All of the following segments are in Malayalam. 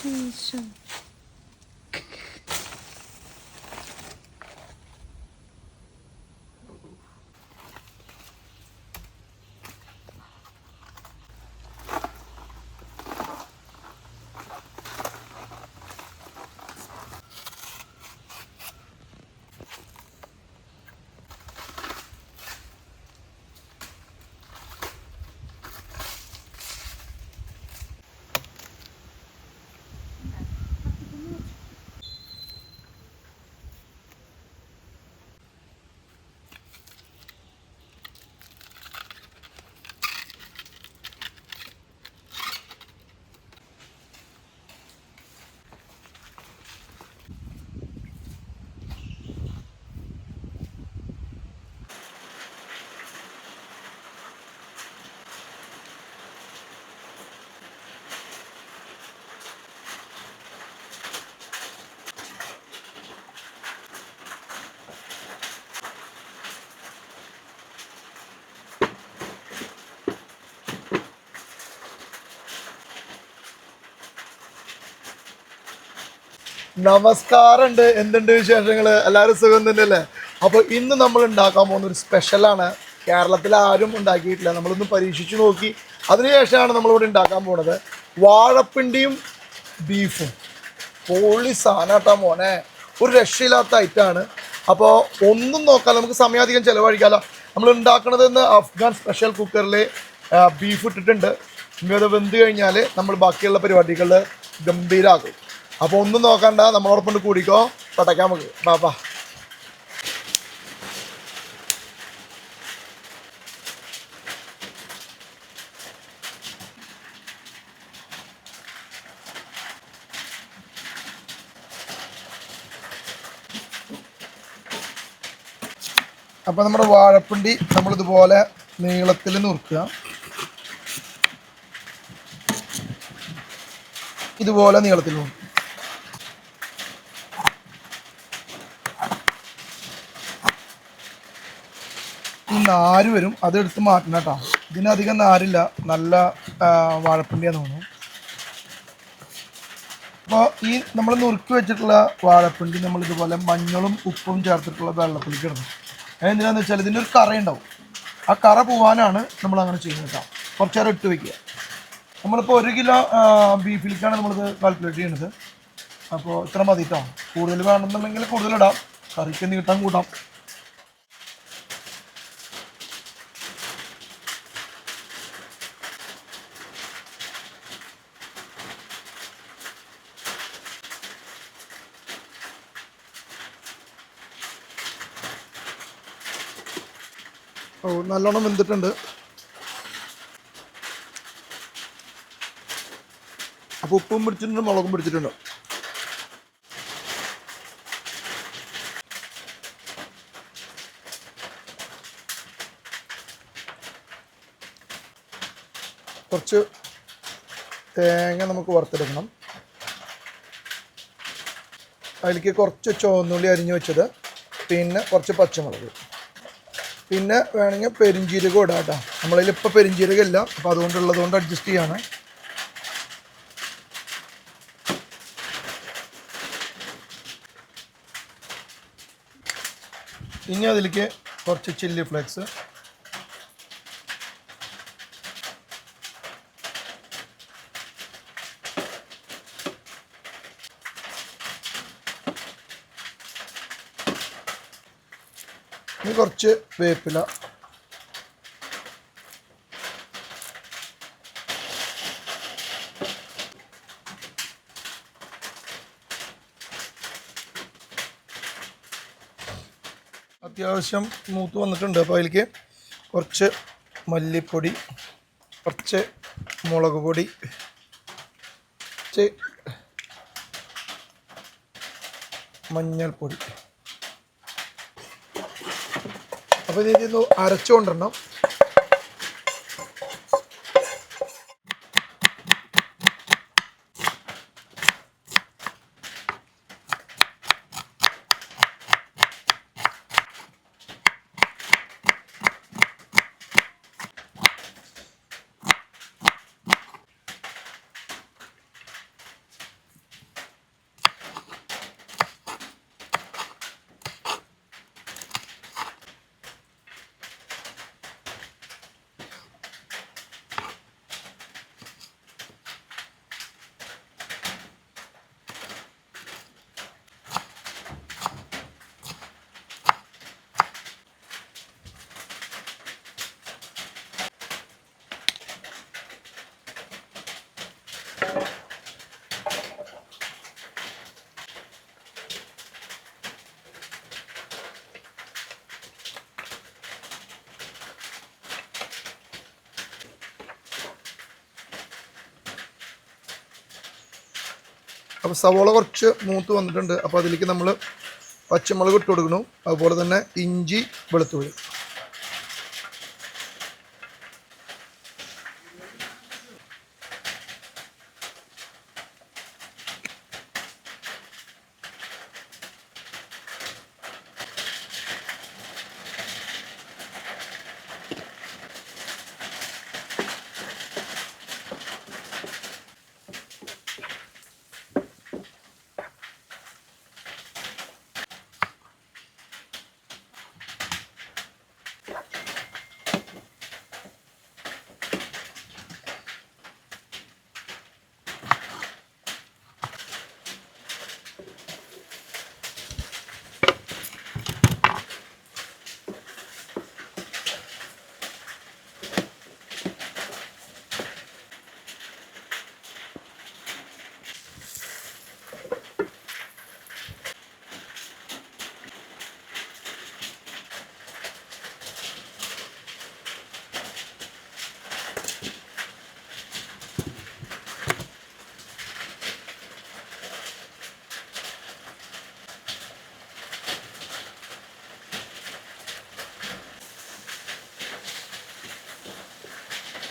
这一手 നമസ്കാരമുണ്ട്. എന്തുണ്ട് വിശേഷങ്ങൾ എല്ലാവരും സുഖം തന്നെയല്ലേ? അപ്പോൾ ഇന്ന് നമ്മൾ ഉണ്ടാക്കാൻ പോകുന്ന ഒരു സ്പെഷ്യലാണ് കേരളത്തിൽ ആരും ഉണ്ടാക്കിയിട്ടില്ല. നമ്മളൊന്ന് പരീക്ഷിച്ചു നോക്കി. അതിനുശേഷമാണ് നമ്മളിവിടെ ഉണ്ടാക്കാൻ പോണത് വാഴപ്പിണ്ടിയും ബീഫും. പോളി സാധനട്ടാ മോനെ. ഒരു രക്ഷയില്ലാത്ത ഐറ്റമാണ് അപ്പോൾ ഒന്നും നോക്കാം നമുക്ക് സമയാധികം ചിലവഴിക്കാമല്ലോ നമ്മൾ ഉണ്ടാക്കുന്നത് അഫ്ഗാൻ സ്പെഷ്യൽ കുക്കറിൽ ബീഫ് ഇട്ടിട്ടുണ്ട്. ഇനി അത് വെന്ത് കഴിഞ്ഞാൽ നമ്മൾ ബാക്കിയുള്ള പരിപാടികളിൽ ഗംഭീരാക്കും അപ്പോൾ ഒന്നും നോക്കണ്ട നമ്മളോടൊപ്പം കൂടിക്കോ. പടക്കാൻ നമുക്ക് ബാപ്പാ അപ്പോൾ നമ്മുടെ വാഴപ്പിണ്ടി നമ്മളിതുപോലെ നീളത്തിൽ നുറുക്കുക. ഇതുപോലെ നീളത്തിൽ നുറുക്കുക. നാര് വരും? അതെടുത്ത് മാറ്റണം കേട്ടോ. ഇതിനധികം നാരില്ല. നല്ല വാഴപ്പിണ്ടിയാ തോന്നുന്നു. അപ്പോൾ ഈ നമ്മൾ നുറുക്കി വെച്ചിട്ടുള്ള വാഴപ്പിണ്ടി നമ്മൾ ഇതുപോലെ മഞ്ഞളും ഉപ്പും ചേർത്തിട്ടുള്ള വെള്ളത്തിലേക്ക് ഇടണം. എന്തിനാന്ന് വെച്ചാൽ ഇതിന്റെ ഒരു കറ ഉണ്ടാവും. ആ കറ പോവാനാണ് നമ്മൾ അങ്ങനെ ചെയ്യുന്നത് കേട്ടോ. കുറച്ച് നേരം ഇട്ട് വയ്ക്കുക നമ്മളിപ്പോൾ ഒരു കിലോ ബീഫിലേക്കാണ് നമ്മളിത് കാൽക്കുലേറ്റ് ചെയ്യുന്നത്. അപ്പോൾ ഇത്ര മതി കേട്ടോ കൂടുതൽ വേണമെന്നുണ്ടെങ്കിൽ കൂടുതലിടാം കറിക്ക് നീട്ടാൻ കൂട്ടാം ഓ നല്ലോണം വെന്തിട്ടുണ്ട്. അപ്പോൾ ഉപ്പും പിടിച്ചിട്ടുണ്ട് മുളകും പിടിച്ചിട്ടുണ്ട്. കുറച്ച് തേങ്ങ നമുക്ക് വറുത്തെടുക്കണം. അതിലേക്ക് കുറച്ച് ചുവന്നുള്ളി അരിഞ്ഞു വെച്ചത് പിന്നെ കുറച്ച് പച്ചമുളക്. പിന്നെ വേണമെങ്കിൽ പെരിഞ്ചീരകം ഇടാം കേട്ടോ. നമ്മളതിൽ ഇപ്പോൾ പെരിഞ്ചീരകം ഇല്ല. അപ്പോൾ അതുകൊണ്ടുള്ളത് കൊണ്ട് അഡ്ജസ്റ്റ് ചെയ്യാണ്. ഇനി അതിലേക്ക് കുറച്ച് ചില്ലി ഫ്ലേക്സ് ഇനി കുറച്ച് വേപ്പില. അത്യാവശ്യം മൂത്ത് വന്നിട്ടുണ്ട് അപ്പോൾ അതിലേക്ക് കുറച്ച് മല്ലിപ്പൊടി കുറച്ച് മുളക് പൊടി മഞ്ഞൾപ്പൊടി. അപ്പോൾ ഇത് ഇതൊന്ന് അരച്ചുകൊണ്ടിരണം അപ്പോൾ സവോള കുറച്ച് മൂത്ത് വന്നിട്ടുണ്ട്. അപ്പോൾ അതിലേക്ക് നമ്മൾ പച്ചമുളക് ഇട്ട് കൊടുക്കണം അതുപോലെ തന്നെ ഇഞ്ചി വെളുത്തുള്ളി.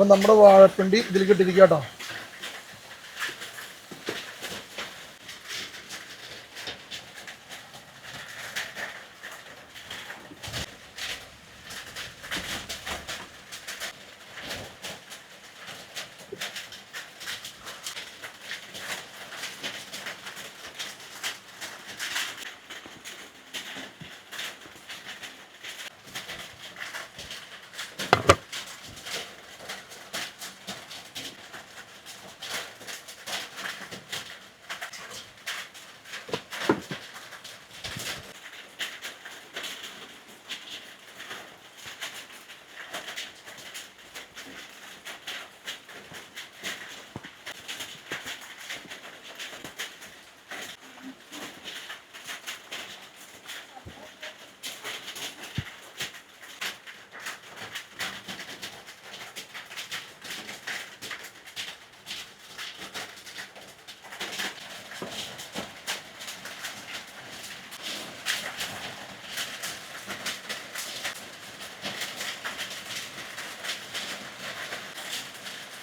അപ്പം നമ്മുടെ വാഴപ്പിണ്ടി ഇതിൽ കിട്ടിയിരിക്കാം കേട്ടോ.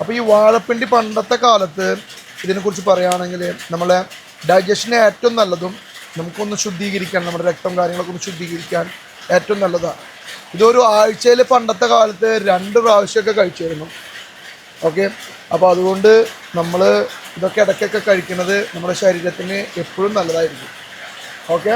അപ്പോൾ ഈ വാഴപ്പിണ്ടി പണ്ടത്തെ കാലത്ത് ഇതിനെക്കുറിച്ച് പറയുകയാണെങ്കിൽ നമ്മളെ ഡൈജഷന് ഏറ്റവും നല്ലതും നമുക്കൊന്ന് ശുദ്ധീകരിക്കാൻ നമ്മുടെ രക്തം കാര്യങ്ങളൊക്കെ ഒന്ന് ശുദ്ധീകരിക്കാൻ ഏറ്റവും നല്ലതാണ്. ഇതൊരു ആഴ്ചയിൽ പണ്ടത്തെ കാലത്ത് രണ്ട് പ്രാവശ്യമൊക്കെ കഴിച്ചിരുന്നു. ഓക്കെ? അപ്പോൾ അതുകൊണ്ട് നമ്മൾ ഇതൊക്കെ ഇടയ്ക്കൊക്കെ കഴിക്കുന്നത് നമ്മുടെ ശരീരത്തിന് എപ്പോഴും നല്ലതായിരിക്കും. ഓക്കെ?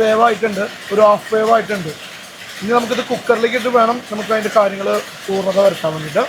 വേവ് ആയിട്ടുണ്ട് ഒരു ഹാഫ് വേവ് ആയിട്ടുണ്ട്. ഇനി നമുക്കിത് കുക്കറിലേക്ക് ഇട്ട് വേണം നമുക്ക് അതിന്റെ കാര്യങ്ങൾ പൂർണത വരുത്താൻ വേണ്ടിയിട്ട്.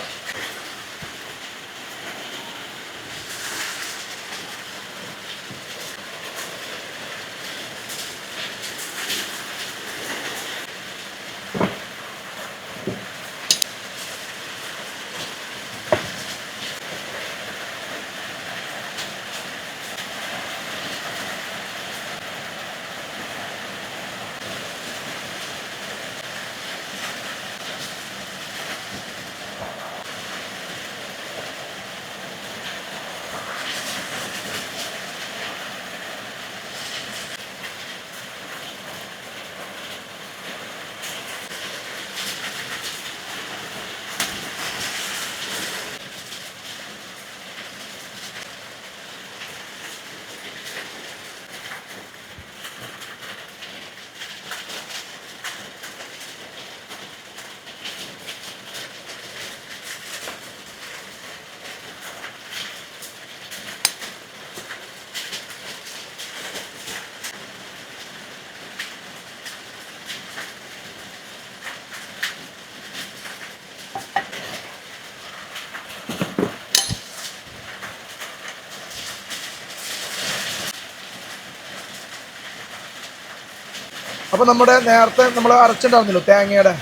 അപ്പോൾ നമ്മുടെ നേരത്തെ നമ്മൾ അരച്ചിട്ടുണ്ടായിരുന്നല്ലോ തേങ്ങയുടെ.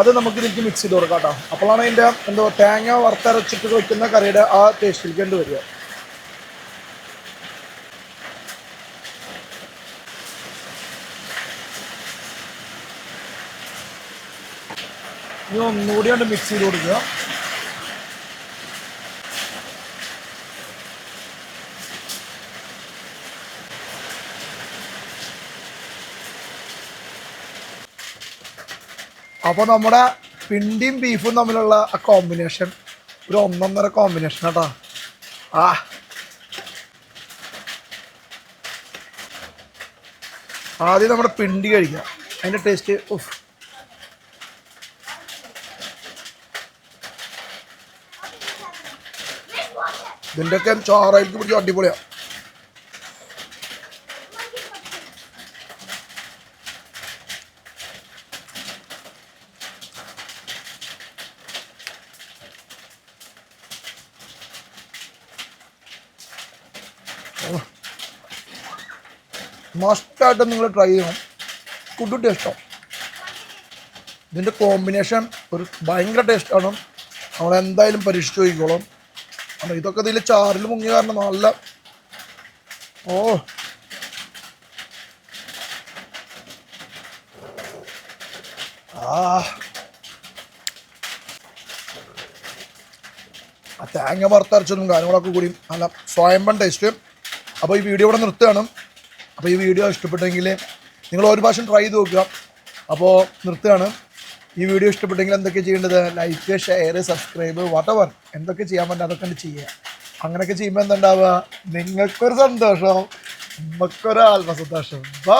അത് നമുക്ക് ഇതിലേക്ക് മിക്സ് ചെയ്ത് കൊടുക്കാം കേട്ടോ. അപ്പോഴാണ് അതിന്റെ എന്തോ തേങ്ങ വറുത്തരച്ചിട്ട് വയ്ക്കുന്ന കറിയുടെ ആ ടേസ്റ്റിലേക്ക് ഉണ്ട് വരിക. ഇനി ഒന്നുകൂടി കൊണ്ട് മിക്സ് ചെയ്ത് കൊടുക്കുക. അപ്പോൾ നമ്മുടെ പിണ്ടിയും ബീഫും തമ്മിലുള്ള ആ കോമ്പിനേഷൻ ഒരു ഒന്നൊന്നര കോമ്പിനേഷൻ കേട്ടോ ആ. ആദ്യം നമ്മുടെ പിണ്ടി കഴിക്കാം അതിന്റെ ടേസ്റ്റ് ഉഫ്. ഇതിന്റെയൊക്കെ ചോറായിട്ട് പിടിച്ച് അടിപൊളിയാണ് മസ്റ്റായിട്ട് നിങ്ങൾ ട്രൈ ചെയ്യണം. കുട്ടു ടേസ്റ്റാണ് ഇതിന്റെ കോമ്പിനേഷൻ ഒരു ഭയങ്കര ടേസ്റ്റാണ് നമ്മൾ എന്തായാലും പരീക്ഷിച്ച് നോക്കിക്കോളും. കാരണം ഇതൊക്കെ ഇതിൽ ചാറിൽ മുങ്ങിയ കാരണം നല്ല ഓ. ആ. ആ തേങ്ങ വറുത്തരച്ചതും കാര്യങ്ങളൊക്കെ കൂടി നല്ല സ്വയംപൻ ടേസ്റ്റ് അപ്പോൾ ഈ വീഡിയോ ഇവിടെ നിർത്തുകയാണ്. അപ്പോൾ ഈ വീഡിയോ ഇഷ്ടപ്പെട്ടെങ്കിൽ നിങ്ങൾ ഒരു പ്രാവശ്യം ട്രൈ ചെയ്ത് നോക്കുക. അപ്പോൾ നിർത്തുകയാണ്. ഈ വീഡിയോ ഇഷ്ടപ്പെട്ടെങ്കിൽ എന്തൊക്കെ ചെയ്യേണ്ടത്? ലൈക്ക് ഷെയർ സബ്സ്ക്രൈബ് വാട്ടവർ എന്തൊക്കെ ചെയ്യാൻ പറ്റും അതൊക്കെ ചെയ്യുക. അങ്ങനെയൊക്കെ ചെയ്യുമ്പോൾ എന്തുണ്ടാവുക? നിങ്ങൾക്കൊരു സന്തോഷം. നമുക്കൊരു ആത്മസന്തോഷം ബാ